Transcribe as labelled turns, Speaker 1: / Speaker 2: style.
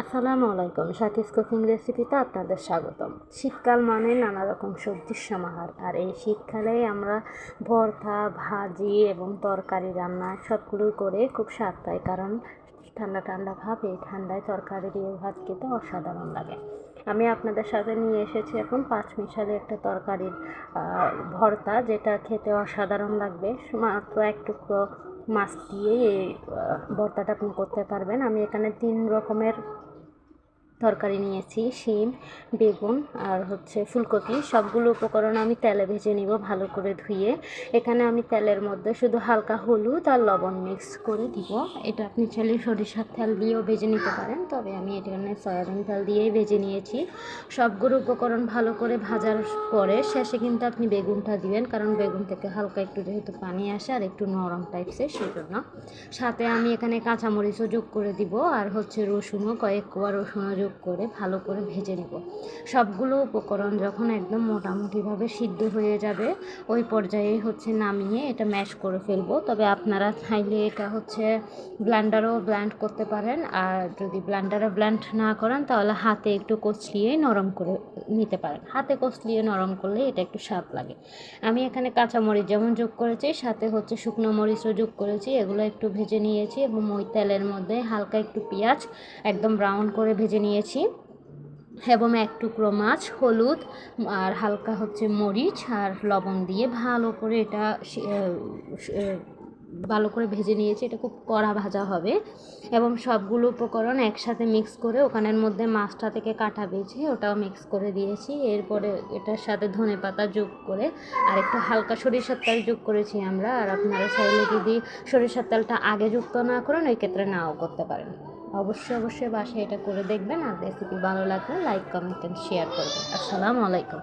Speaker 1: আসসালামু আলাইকুম, সাথিস কুকিং রেসিপিতে আপনাদের স্বাগতম। শীতকাল মানে নানা রকম সবজির সমাহার, আর এই শীতকালে আমরা ভর্তা, ভাজি এবং তরকারি রান্না সবগুলোই করে খুব স্বাদ পাই, কারণ ঠান্ডা ঠান্ডা ভাব এই ঠান্ডায় তরকারি দিয়ে ভাত খেতে অসাধারণ লাগে। আমি আপনাদের সাথে নিয়ে এসেছি এখন পাঁচ মিশালি একটা তরকারির ভর্তা যেটা খেতে অসাধারণ লাগবে। মাত্র এক টুকরো মাছ দিয়ে এই ভর্তাটা আপনি করতে পারবেন। আমি এখানে তিন রকমের তরকারি নিয়েছি, শিম, বেগুন আর হচ্ছে ফুলকপি। সবগুলো উপকরণ আমি তেলে ভেজে নিব ভালো করে ধুয়ে। এখানে আমি তেলের মধ্যে শুধু হালকা হলুদ আর লবণ মিক্স করে দিব। এটা আপনি চাইলে সরিষার তেল দিয়েও ভেজে নিতে পারেন, তবে আমি এখানে সয়াবিন তেল দিয়েই ভেজে নিয়েছি। সবগুলো উপকরণ ভালো করে ভাজার পরে শেষে কিন্তু আপনি বেগুনটা দিবেন, কারণ বেগুন থেকে হালকা একটু যেহেতু পানি আসে আর একটু নরম টাইপসের সেই জন্য সাথে আমি এখানে কাঁচামরিচও যোগ করে দিব, আর হচ্ছে রসুনও, কয়েক কোয়া রসুনও যোগ করে ভালো করে ভেজে নেব। সবগুলো উপকরণ যখন একদম মোটামুটিভাবে সিদ্ধ হয়ে যাবে, ওই পর্যায়ে হচ্ছে নামিয়ে এটা ম্যাশ করে ফেলব। তবে আপনারা চাইলে এটা হচ্ছে ব্ল্যান্ডারও ব্ল্যান্ড করতে পারেন। আর যদি ব্ল্যান্ডারে ব্ল্যান্ড না করেন, তাহলে হাতে একটু কচলিয়ে নরম করে নিতে পারেন। হাতে কচলিয়ে নরম করলে এটা একটু স্বাদ লাগে। আমি এখানে কাঁচামরিচ যেমন যোগ করেছি, সাথে হচ্ছে শুকনো মরিচও যোগ করেছি। এগুলো একটু ভেজে নিয়েছি এবং ওই তেলের মধ্যে হালকা একটু পেঁয়াজ একদম ব্রাউন করে ভেজে নিয়েছি। এবং এক টুকরো মাছ, হলুদ আর হালকা হচ্ছে মরিচ আর লবণ দিয়ে ভালো করে এটা ভালো করে ভেজে নিয়েছি। এটা খুব কড়া ভাজা হবে এবং সবগুলো উপকরণ একসাথে মিক্স করে ওখানের মধ্যে মাছটা থেকে কাটা বেছে ওটাও মিক্স করে দিয়েছি। এরপরে এটার সাথে ধনে পাতা যোগ করে আর একটু হালকা সরিষার তেল যোগ করেছি আমরা। আর আপনারা চাইলে যদি সরিষার তেলটা আগে যুক্ত না করেন ওই ক্ষেত্রে নাও করতে পারেন। অবশ্যই অবশ্যই বাসায় এটা করে দেখবেন আর রেসিপি ভালো লাগলে লাইক কমেন্ট শেয়ার করবেন। আসসালামু আলাইকুম।